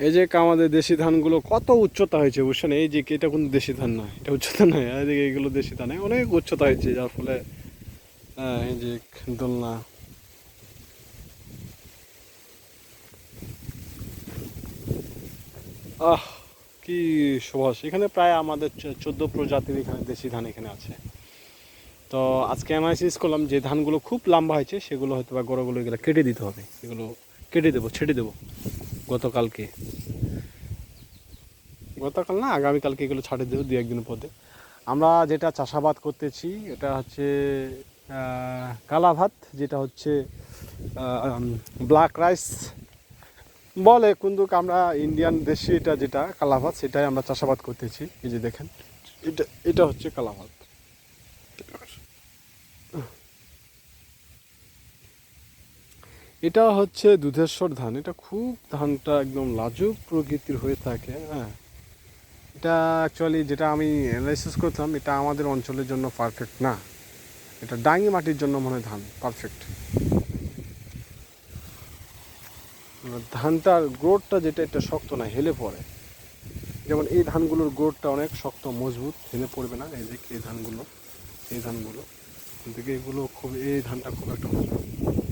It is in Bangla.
এই যে আমাদের দেশি ধানগুলো কত উচ্চতা হয়েছে বুঝছেন? এই যে এটা কোনো দেশি ধান না এটা উচ্চতা নয় এই যে এগুলো দেশি ধান অনেক উচ্চতা হয়েছে যার ফলে হ্যাঁ, এই যে দোলনা। আহ কি সুভাষ এখানে প্রায় আমাদের চোদ্দ প্রজাতির এখানে দেশি ধান এখানে আছে। তো আজকে অ্যানালাইসিস করলাম যে ধানগুলো খুব লম্বা হয়েছে সেগুলো হয়তো বা গড়গুলো এগুলো কেটে দিতে হবে এগুলো কেটে দেবো ছেড়ে দেবো। গতকালকে। গতকাল না আগামীকালকে এগুলো ছাড়ে দেবো দু একদিনের পথে আমরা যেটা চাষাবাদ করতেছি এটা হচ্ছে আহ, কালা ভাত যেটা হচ্ছে ব্ল্যাক রাইস বলে কিন্তু আমরা ইন্ডিয়ান দেশি এটা যেটা কালা ভাত সেটাই আমরা চাষাবাদ করতেছি এই যে দেখেন। এটা এটা হচ্ছে কালা এটা হচ্ছে দুধেশ্বর ধান। এটা খুব ধানটা একদম লাজুক প্রকৃতির হয়ে থাকে হ্যাঁ। এটা অ্যাকচুয়ালি যেটা আমি অ্যানালাইসিস করতাম, এটা আমাদের অঞ্চলের জন্য পারফেক্ট না। এটা ডাঙি মাটির জন্য মনে ধান পারফেক্ট ধানটার গ্রোথটা যেটা, এটা শক্ত না, হেলে পড়ে। যেমন এই ধানগুলোর গ্রোথটা অনেক শক্ত, মজবুত, হেলে পড়বে না। এই যে এই ধানগুলো এই ধানগুলো কিন্তু এগুলো খুব, এই ধানটা খুব একটা মজবুত।